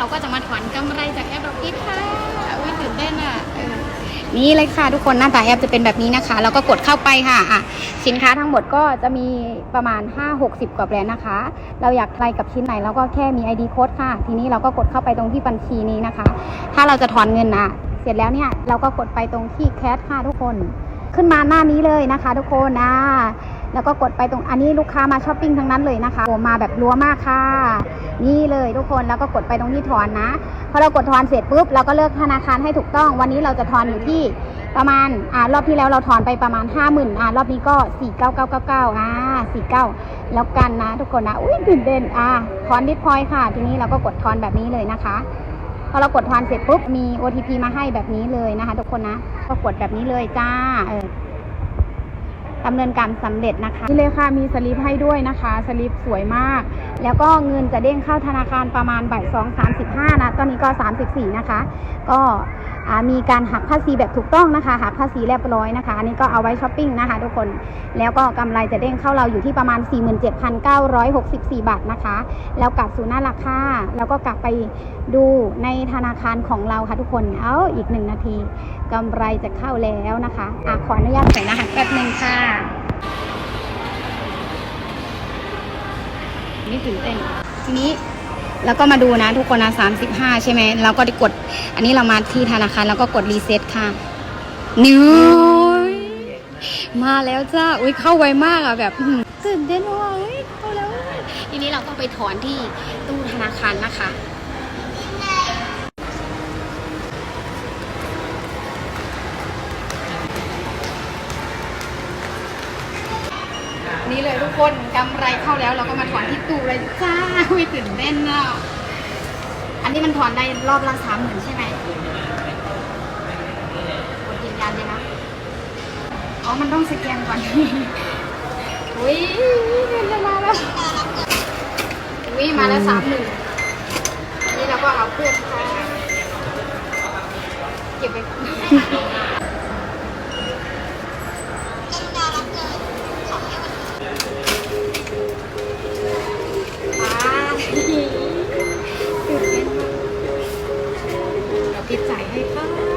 เราก็จะมาถอนกำไรจากแอปดอกกิ๊ค่ะอุ้ยตื่นเต้นอะเออนี่เลยค่ะทุกคนหน้าตาแอปจะเป็นแบบนี้นะคะ แล้วก็กดเข้าไปค่ะอะ สินค้าทั้งหมดก็จะมีประมาณ 5-60 กว่าแบรนด์นะคะ เราอยากใครกับชิ้นไหนเราก็แค่มี ID โค้ดค่ะ ทีนี้เราก็กดเข้าไปตรงที่บัญชีนี้นะคะ ถ้าเราจะถอนเงินอะเสร็จแล้วเนี่ยเราก็กดไปตรงที่แคชค่ะทุกคน ขึ้นมาหน้านี้เลยนะคะ ทุกคนนะ แล้วก็กดไปตรงอันนี้ลูกค้ามาช้อปปิ้งทั้งนั้นเลยนะคะโอ้มาแบบรัวมากค่ะ นี่เลยทุกคนแล้วก็กดไปตรงที่ถอนนะพอเรากดถอนเสร็จปุ๊บเราก็เลือกธนาคารให้ถูกต้อง วันนี้เราจะถอนอยู่ที่ประมาณอ่ารอบที่แล้วเราถอนไปประมาณ 5 0,000อ่ารอบนี้ก็ 49999อ่า49 แล้วกันนะทุกคนนะอุ้ยตื่นเต้นอ่าถอนดิสพอยค่ะ ทีนี้เราก็กดถอนแบบนี้เลยนะคะพอเรากดถอนเสร็จปุ๊บมี OTP มาให้แบบนี้เลยนะคะ ทุกคนนะก็กดแบบนี้เลยจ้าเออ ดำเนินการสำเร็จนะคะนี่เลยค่ะมีสลิปให้ด้วยนะคะสลิปสวยมาก แล้วก็เงินจะเด้งเข้าธนาคารประมาณบ่ายสองสามสิบห้านะตอนนี้ก็สามสิบสี่นะคะ ก็มีการหักภาษีแบบถูกต้องนะคะหักภาษีเรียบร้อยนะคะอันนี้ก็เอาไว้ช้อปปิ้งนะคะทุกคนแล้วก็กำไรจะเด้งเข้าเราอยู่ที่ประมาณ 47,964 บาทนะคะ แล้วกลับสู่หน้าราคาแล้วก็กลับไปดูในธนาคารของเราค่ะทุกคนเอาอีกหนึ่งนาที กำไรจะเข้าแล้วนะคะอะขออนุญาตใส่รหัสแป๊บหนึ่งค่ะ นี่ตื่นเต้นทีนี้เราก็มาดูนะทุกคนนะสามสิบห้าใช่ไหมเราก็ได้กด อันนี้เรามาที่ธนาคารแล้วก็กดรีเซ็ตค่ะ นิ้วมาแล้วจ้า อุ้ยเข้าไวมากอะแบบตื่นเต้นว่ะเฮ้ยเข้าแล้ว ทีนี้เราก็ไปถอนที่ตู้ธนาคารนะคะ นี่เลยทุกคนกำไรเข้าแล้วเราก็มาถอนที่ตู้เลยจ้าอุ้ยตื่นเต้นอะอันนี้มันถอนได้รอบละสามหมื่นใช่ไหมกดยืนยันเลยนะอ๋อมันต้องสแกนก่อนอุ้ยเงินมาแล้วอุ้ยมาแล้วสามหมื่นนี่เราก็เอาเพื่อนค่ะเก็บไป จ่ายให้ค่ะ